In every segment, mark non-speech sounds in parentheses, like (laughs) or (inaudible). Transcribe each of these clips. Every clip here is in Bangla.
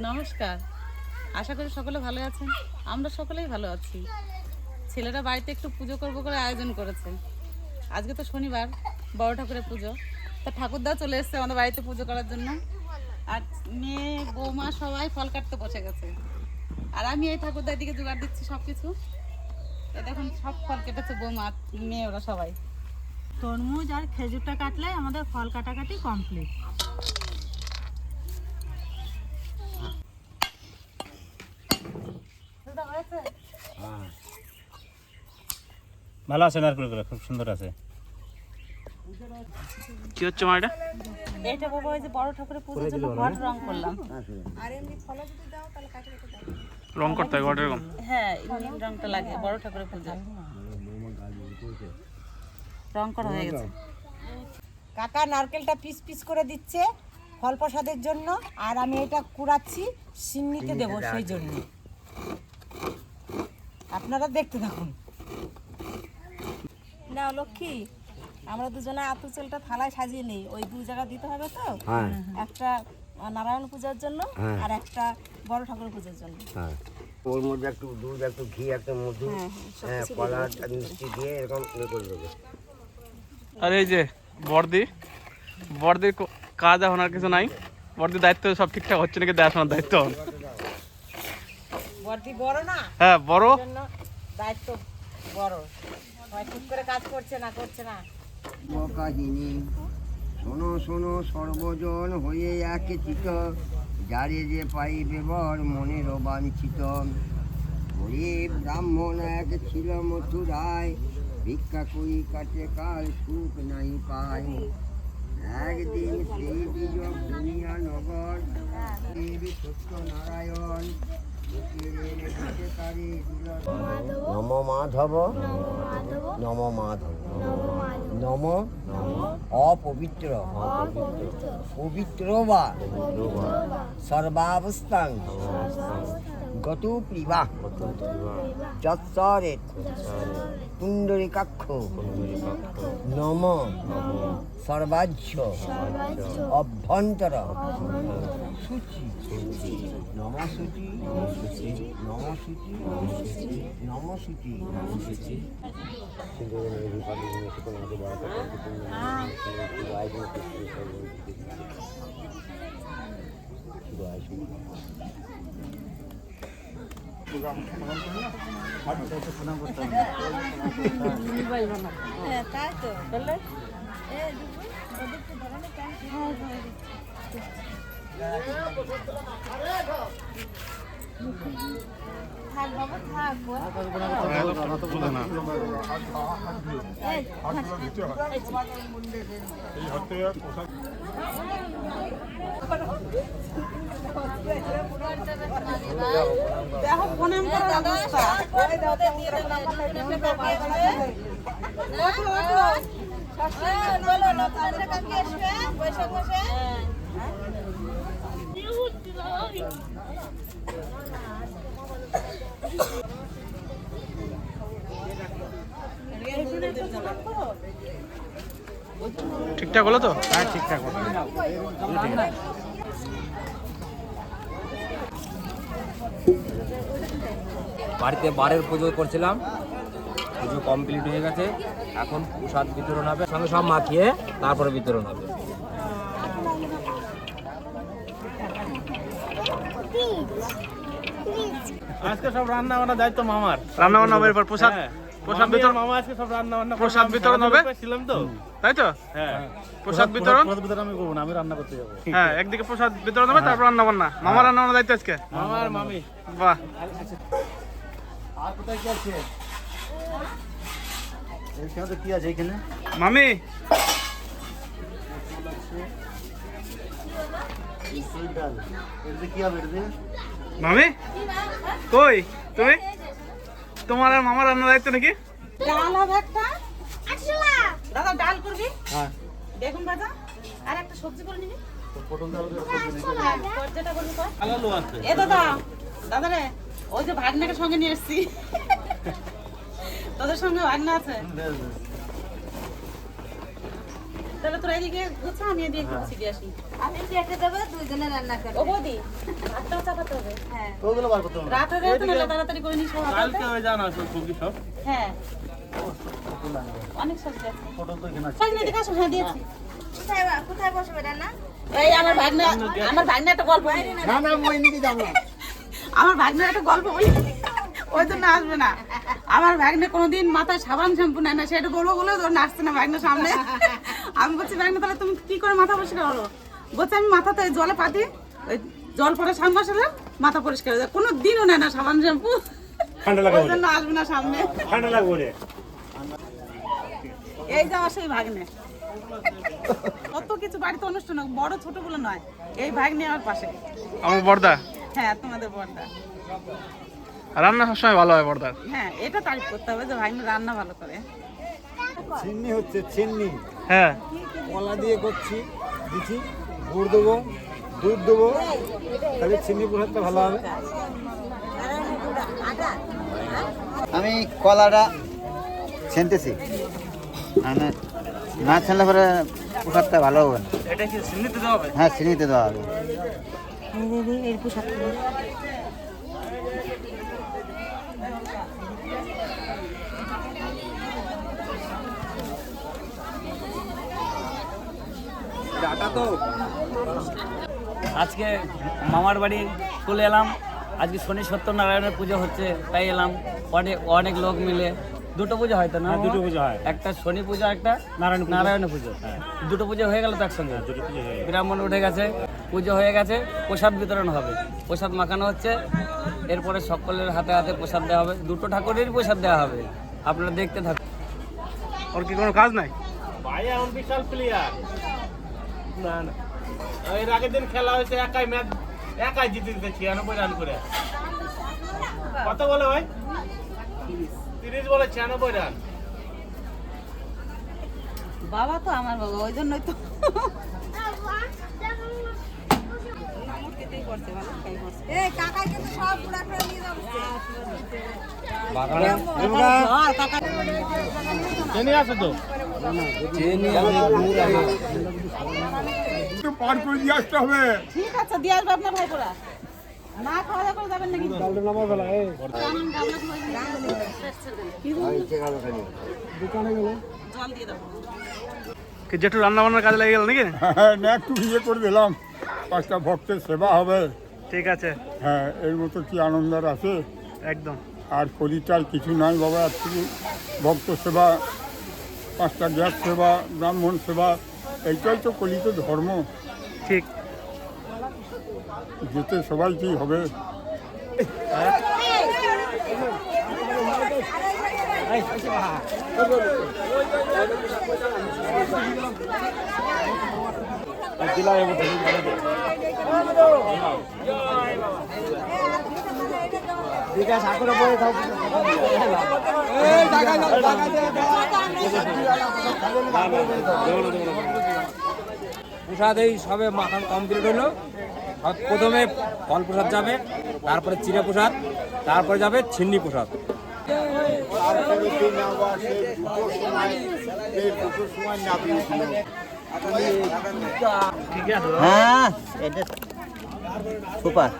নমস্কার। আশা করি সকলে ভালো আছেন। আমরা সকলেই ভালো আছি। ছেলেরা বাড়িতে একটু পুজো করব করে আয়োজন করেছে। আজকে তো শনিবার, বড় ঠাকুরের পুজো। তা ঠাকুরদা চলে এসছে আমাদের বাড়িতে পুজো করার জন্য। আর মেয়ে, বৌমা সবাই ফল কাটতে বসে গেছে। আর আমি এই ঠাকুরদার দিকে জোগাড় দিচ্ছি সব কিছু দেখুন, সব ফল কেটেছে বৌমা, মেয়ে ওরা সবাই। তরমুজ আর খেজুরটা কাটলে আমাদের ফল কাটাকাটি কমপ্লিট ভালো আছে নারকেলগুলো খুব সুন্দর আছে। কি হচ্ছে মা এটা? এইটা বাবা ওই যে বড় ঠাকুরের পুজোর জন্য ঘট রং করলাম। আর এমনি ফলা যদি দাও তাহলে কাটে রং করতে হয় ঘটের রকম হ্যাঁ নীল রংটা লাগে বড় ঠাকুরের পুজো রং করা হয়ে গেছে। কাকা নারকেলটা পিস পিস করে দিচ্ছে ফল প্রসাদের জন্য আর আমি এটা কুড়াচ্ছি সিন্নিতে দেবো সেই জন্য। আপনারা দেখতে থাকুন। না লক্ষ্মী আমরা দুজনে আতু চালটা থালায় সাজিয়ে নেই। ওই দুই জায়গা দিতে হবে তো? একটা নারায়ণ পূজার জন্য আর একটা বড় ঠাকুর পূজার জন্য। হ্যাঁ। ওর মধ্যে একটু দুধ একটু ঘি একটা মধু হ্যাঁ কলা মিষ্টি দিয়ে এরকম ইয়ে করে দেবে। আর এই যে বর্দি বর্দির কাজ এখন আর কিছু নাই। বর্দির দায়িত্ব সব ঠিকঠাক হচ্ছে নাকি? দেখাশোনার দায়িত্ব। বড়টি বড় না? হ্যাঁ বড়। দায়িত্ব বড়। হয় শোনো শোনো, সর্বজন হয়ে এক চিত যারে যে পাইবে বর মনের বাঞ্ছিত গরিব ব্রাহ্মণ এক ছিল মথুরায়। ভিক্ষা করি কাটে, কাল সুখ নাই পায়। একদিন সেই বিজয় দুনিয়া নগর দেবী সত্যনারায়ণ নম মাধব। নম মাধব। নম অপবিত্র। পবিত্র বা। সর্বাবস্থাং। গত প্রিবা। যৎসরে পুণ্ডরিকাক্ষ। নম সর্বাজ্য অভ্যন্তর সূচি। নম সূচি নম সূচি নম সূচি হ্যাঁ বললে থাক বাবা থাক দেখো প্রণাম করার অবস্থা ঠিকঠাক হলো তো হ্যাঁ ঠিকঠাক মতো। বাড়িতে বারের পুজো করছিলাম। পুজো কমপ্লিট হয়ে গেছে। এখন প্রসাদ বিতরণ হবে। সঙ্গে সব মাখিয়ে তারপরে বিতরণ হবে। আজকে সব রান্না বান্না দায়িত্ব মামার। রান্না বান্না হবে এরপর প্রসাদ। হ্যাঁ। প্রসাদ মামি বিতরণ মামা আজকে সব রান্না বান্না প্রসাদ বিতরণ হবে? ছিলাম তো। তাই তো? হ্যাঁ। প্রসাদ বিতরণ প্রসাদ বিতরণ আমি করব না আমি রান্না করতে যাব। হ্যাঁ একদিকে প্রসাদ বিতরণ হবে তারপর রান্না বান্না মামার রান্না বান্না দায়িত্ব আজকে? মামা আর মামি। বাহ। আর কোথায় কি আছে এখানে তো কি আছে এখানে মামি মামি? কই? তুমি? তোমার আর মামার রান্না দায়িত্ব নাকি? ডাল হবে একটা। দাদা ডাল করবি? হ্যাঁ। বেগুন ভাজা আর একটা সবজি করে নিবি। আছে এ দাদা দাদা রে ওই যে ভাগনাকে সঙ্গে নিয়ে এসছি। (laughs) তোদের সঙ্গে ভাগনা আছে? তাহলে তোরা এদিকে গুছা আমি এদিকে একটু দিয়ে আসি। আমি দেবো রান্না করব ও বৌদি ভাতটাও চাপাতে হবে। হ্যাঁ। রাত হয়ে গেছে তো নাহলে তাড়াতাড়ি করে নিস সব। হাতে হাতে। জানা সবজি সব? হ্যাঁ। অনেক সবজি আছে। সবজি এদিকে আসো হ্যাঁ দিয়েছি। কোথায় কোথায় বসবে রান্না? এই আমার ভাগ্নে আমার ভাগ্নে একটা গল্প বলি। না না মই নিকে যাব আমার ভাগ্নের একটা গল্প বলি। ওই জন্য আসবে না। আমার ভাগ্নে কোনোদিন মাথায় সাবান শ্যাম্পু নেয় না সেটা বলব বলে তোর নাচছে না ভাগ্নের সামনে। আমি বলছি ভাগ্নে তাহলে তুমি কি করে মাথা পরিষ্কার করো? বলছে আমি মাথাতে জলে পাতি ওই জল পরে সাবান বসালে মাথা পরিষ্কার হয়ে যায়। কোনো দিনও নেয় না সাবান শ্যাম্পু। ঠান্ডা লাগে ওই বলে। জন্য আসবে না সামনে। ঠান্ডা লাগে বলে। এই যে আমার সেই ভাগ্নে। কত কিছু বাড়িতে অনুষ্ঠান হোক, বড় ছোট বলে নয় এই ভাগ্নে আমার পাশে। আমার বর্দা? হ্যাঁ তোমাদের বড়দা রান্না সবসময় ভালো হয় বর্দার। হ্যাঁ এটা তারিফ করতে হবে যে ভাগ্নে রান্না ভালো করে। চিন্নি হচ্ছে চিন্নি হ্যাঁ। কলা দিয়ে করছি দিচ্ছি গুড় দেবো দুধ দেবো তাহলে চিনি প্রসাদটা ভালো হবে। আমি কলাটা ছেনতেছি। মানে না ছেনলে পরে প্রসাদটা ভালো হবে না। এটা কি চিনিতে দেওয়া হবে? হ্যাঁ চিনিতে দেওয়া হবে। আজকে মামার বাড়ি চলে এলাম। আজকে শনি সত্যনারায়ণের পুজো হচ্ছে তাই এলাম। অনেক অনেক লোক মিলে। দুটো পুজো হয়তো না হ্যাঁ, দুটো পুজো হয়। একটা শনি পুজো একটা নারায়ণ। নারায়ণ পুজো। হ্যাঁ। দুটো পুজো হয়ে গেল তো একসঙ্গে? দুটো পুজো হয়ে গেল। ব্রাহ্মণ উঠে গেছে পুজো হয়ে গেছে প্রসাদ বিতরণ হবে। প্রসাদ মাখানো হচ্ছে। এরপরে সকলের হাতে হাতে প্রসাদ দেওয়া হবে। দুটো ঠাকুরেরই প্রসাদ দেওয়া হবে। আপনারা দেখতে থাকুন। ওর কি কোনো কাজ নাই? ভাই বিশাল প্লেয়ার না না। এর আগের দিন খেলা হয়েছে একাই ম্যাচ একাই জিতে দিতে ছিয়ানব্বই রান করে। কত বলে ভাই? তিরিশ বলে ছিয়ানব্বই রান। বাবা তো আমার বাবা ওই জন্যই তো এই কাকা কিন্তু সব পুরা করে নিয়ে যাব জেনে ঠিক আছে দিয়ে আসবে আপনার ভাই না খাওয়া দাওয়া করে যাবেন নাকি? জল দিয়ে দেবো। জেঠু রান্না বান্নার কাজে লেগে গেল নাকি? হ্যাঁ একটু ইয়ে করে দিলাম। পাঁচটা ভক্তের সেবা হবে। ঠিক আছে। হ্যাঁ এর মতো কি আনন্দ আর আছে? একদম। আর কলিটার কিছু নাই বাবা শুধু ভক্ত সেবা পাঁচটা গ্যাস সেবা ব্রাহ্মণ সেবা এইটাই তো কলিত ধর্ম। ঠিক। যেতে সবাই কি হবে। প্রসাদ এই সবে মাখান কমপ্লিট হলো। প্রথমে ফল প্রসাদ যাবে তারপরে চিড়ে প্রসাদ তারপরে যাবে ছিন্নি প্রসাদ। হ্যাঁ এটা সুপার।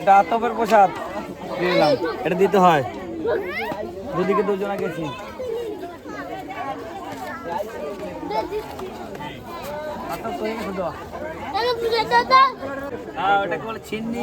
এটা আতপের প্রসাদ। নিলাম এটা দিতে হয়। দুদিকে দুজনা গেছি। হয়ে ওটাকে বলে চিন্নি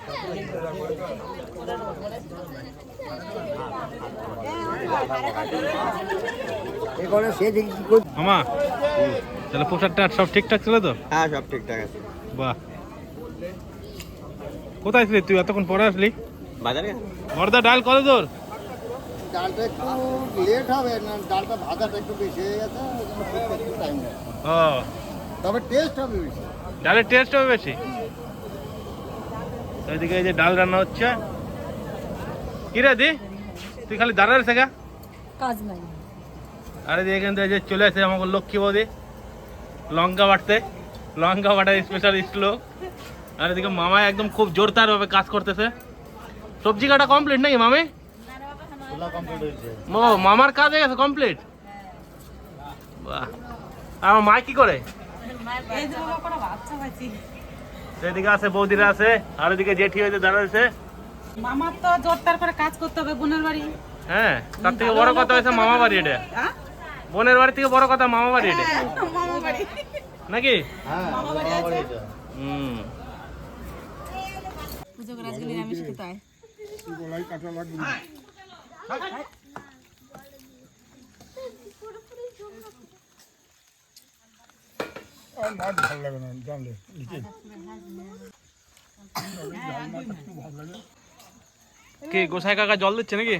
মামা তাহলে সব ঠিকঠাক ছিল তো? হ্যাঁ সব ঠিকঠাক আছে। বাহ। কোথায় ছিলি তুই? এতক্ষণ পরে আসলি? বাজারে? বর্দা ডাল কত তোর? ডালটা একটু লেট হবে না ডালটা ভাজাটা একটু বেশি হয়ে গেছে টাইম ও। তবে টেস্ট হবে বেশি। ডালের টেস্ট হবে বেশি? এদিকে এই যে ডাল রান্না হচ্ছে। কি রে দি? তুই খালি দাঁড়া রয়েছে গা? কাজ নাই। আর এদিকে এখান থেকে যে চলে আসে আমাকে লক্ষ্মী বৌদি। লঙ্কা বাটতে। লঙ্কা বাটার স্পেশালিস্ট লোক আর এদিকে মামা একদম খুব জোরদার ভাবে কাজ করতেছে। সবজি কাটা কমপ্লিট নাকি মামি? ও মামার কাজ হয়ে গেছে কমপ্লিট বাহ। আমার মা কি করে? এদিকে আছে বৌদিরা আছে আর এদিকে জেঠি হয়েছে দাঁড়াচ্ছে মামার তো জোরদার করে কাজ করতে হবে বোনের বাড়ি। হ্যাঁ তার থেকে বড় কথা হয়েছে মামা বাড়ি এটা। হ্যাঁ? বোনের বাড়ি থেকে বড় কথা মামা বাড়ি এটা। মামা বাড়ি। নাকি? হ্যাঁ হুম। পুজো করে আজকে নিরামিষ খেতে হয়। ভালো লাগে না জানলে নাকি? কি গোসাই কাকা জল দিচ্ছে নাকি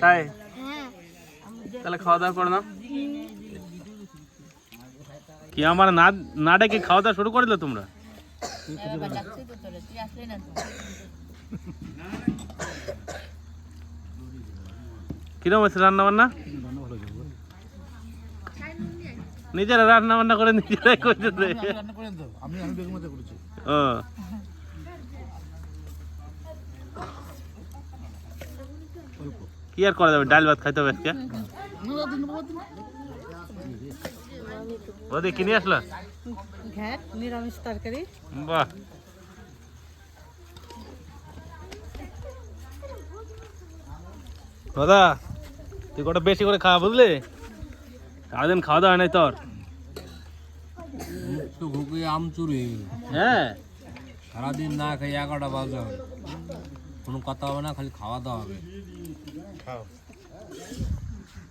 তাই? হ্যাঁ। তাহলে খাওয়া দাওয়া করো না কি আমার না না ডেকে খাওয়া দাওয়া শুরু করে দিলে তোমরা? কিরম হয়েছে রান্না বান্না নিজেরা রান্না বান্না করে নিজেরাই করতেছে আমি আমি বেগুন করেছি। ও। কি আর করা যাবে? ডাল ভাত খাইতে হবে আজকে? ওদের কিনে আসলো? ঘ্যাট নিরামিষ তরকারি। বাহ। দাদা তুই কটা বেশি করে খাওয়া বুঝলি? সারাদিন খাওয়া দাওয়া নাই তোর? তো ঘুকে আম চুরি। হয়ে। সারাদিন না খেয়ে এগারোটা বাজে হবে। কোনো কথা হবে না খালি খাওয়া দাওয়া হবে।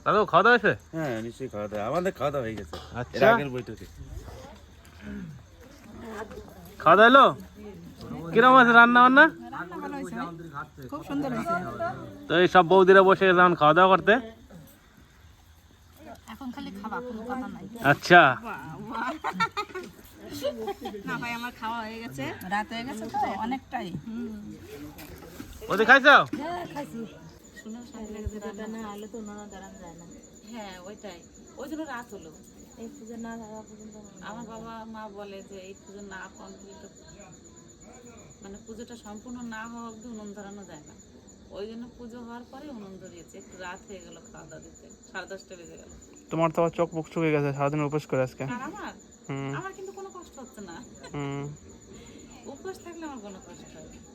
দাদা খাওয়া দাওয়া হয়েছে? হ্যাঁ নিশ্চয়ই খাওয়া দাওয়া। আমাদের খাওয়া দাওয়া হয়ে গেছে। আচ্ছা। আগের বৈঠকে। খাওয়া দাওয়া এলো কিরম আছে রান্না বান্না? খুব সুন্দর তো এই সব বৌদিরা বসে গেলাম খাওয়া দাওয়া করতে? এখন খালি খাওয়া কোনো কথা নাই। আচ্ছা। না ভাই আমার খাওয়া হয়ে গেছে। রাত হয়ে গেছে তো অনেকটাই। ওদের খাইছো? হ্যাঁ ওইটাই। ওই জন্য রাত হলো। এই পুজো না হওয়া পর্যন্ত আমার বাবা মা বলে যে এই পুজো না কমপ্লিট মানে পুজোটা সম্পূর্ণ না হওয়া অব্দি উনুন ধরানো যায় না। ওই জন্য পুজো হওয়ার পরে উনুন ধরিয়েছে। একটু রাত হয়ে গেল খাওয়া দাওয়া দিতে। সাড়ে দশটা বেজে গেল। তোমার তো আবার চোখ বুক চুকে গেছে সারাদিন উপোস করে আজকে। আমার? হুম। আমার কিন্তু কোনো কষ্ট হচ্ছে না। হুম। উপোস থাকলে আমার কোনো কষ্ট হয় না।